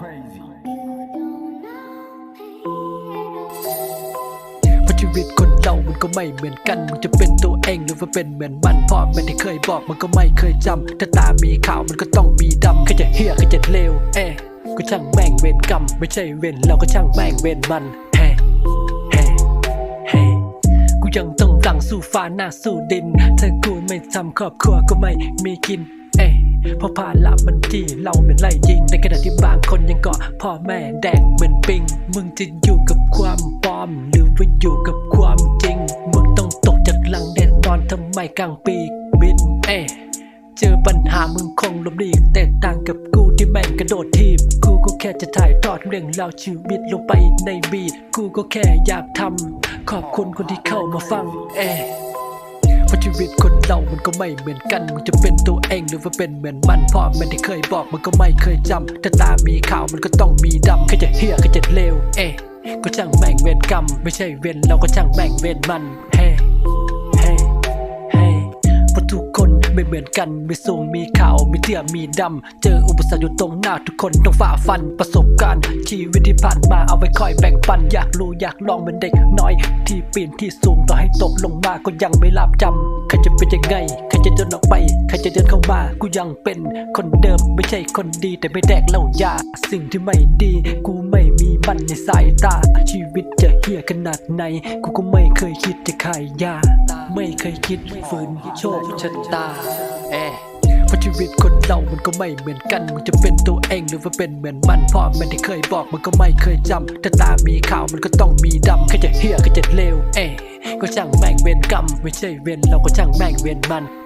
Crazy. เพราะชีวิตคนเรา มันก็ไม่เหมือนกัน มึงจะเป็นตัวเองหรือว่าเป็นเหมือนมันพ่อแม่ที่เคยบอกมันก็ไม่เคยจำถ้าตามีขาวมันก็ต้องมีดำแค่จะเฮี้ยแค่จะเลว เอ๊ก็ช่างแม่งเวรกรรม ไม่ใช่เวรเราก็ช่างแม่งเวรมัน ยังต้องดังสู้ฟ้าหน้าสู้ดิน ถ้ากูไม่ทำครอบครัวก็ไม่มีกิน เอ๊ะเพราะภาระมันที่เราเป็นไล่ยิง ในขณะที่บางคนยังเกาะพ่อแม่แดกเหมือนปิง มึงจะอยู่กับความปลอม หรือว่าอยู่กับความจริง มึงต้องตกจากหลังแดนนอนทำไมกลางปีบิน เอ๊ะเจอปัญหามึงคงลบหลีกแต่ต่างกับกูที่แม่งกระโดดทีบ กูก็แค่จะถ่ายทอดเรื่องราวชีวิตลงไปในบีทกูก็แค่อยากทำ ขอบคุณคนที่เข้ามาฟัง เอ๊ะเพราะชีวิตคนเรามันก็ไม่เหมือนกัน มึงจะเป็นตัวเองหรือว่าเป็นเหมือนมันพ่อแม่ที่เคยบอกมันก็ไม่เคยจำถ้าตามีขาวมันก็ต้องมีดำแค่จะเฮี้ยแค่จะเลว เอ๊ะก็ช่างแม่งเวรกรรม ไม่ใช่เวรเราก็ช่างแม่งเวรมัน เฮ้ เหมือนกัน มีสูงมีขาวมีเตี้ยมีดำ เจออุปสรรคอยู่ตรงหน้าทุกคนต้องฝ่าฟันประสบการณ์ ชีวิตที่ผ่านมาเอาไว้คอยแบ่งปัน อยากรู้อยากลองเหมือนเด็กน้อย ที่ปีนที่สูงต่อให้ตกลงมาก็ยังไม่หลับจำใครจะเป็นยังไงใครจะเดินออกไปใครจะเดินเข้ามากูยังเป็นคนเดิมไม่ใช่คนดีแต่ไม่แดกเหล้ายาสิ่งที่ไม่ดี กูไม่มีมันในสายตา ชีวิตจะเฮี้ยขนาดไหน กูก็ไม่เคยคิดจะขายยา ไม่เคยคิดฝืนโชคชะตาเอ๊ะเพราะชีวิตคนเรามันก็ไม่เหมือนกัน มึงจะเป็นตัวเองหรือว่าเป็นเหมือนมัน พ่อแม่ที่เคยบอกมันก็ไม่เคยจำถ้าตามีขาวมันก็ต้องมีดำแค่จะเฮี้ยแค่จะเลวเอ๊ะก็ช่างแม่งเวรกรรม ไม่ใช่เวรเราก็ช่างแม่งเวรมันเฮ้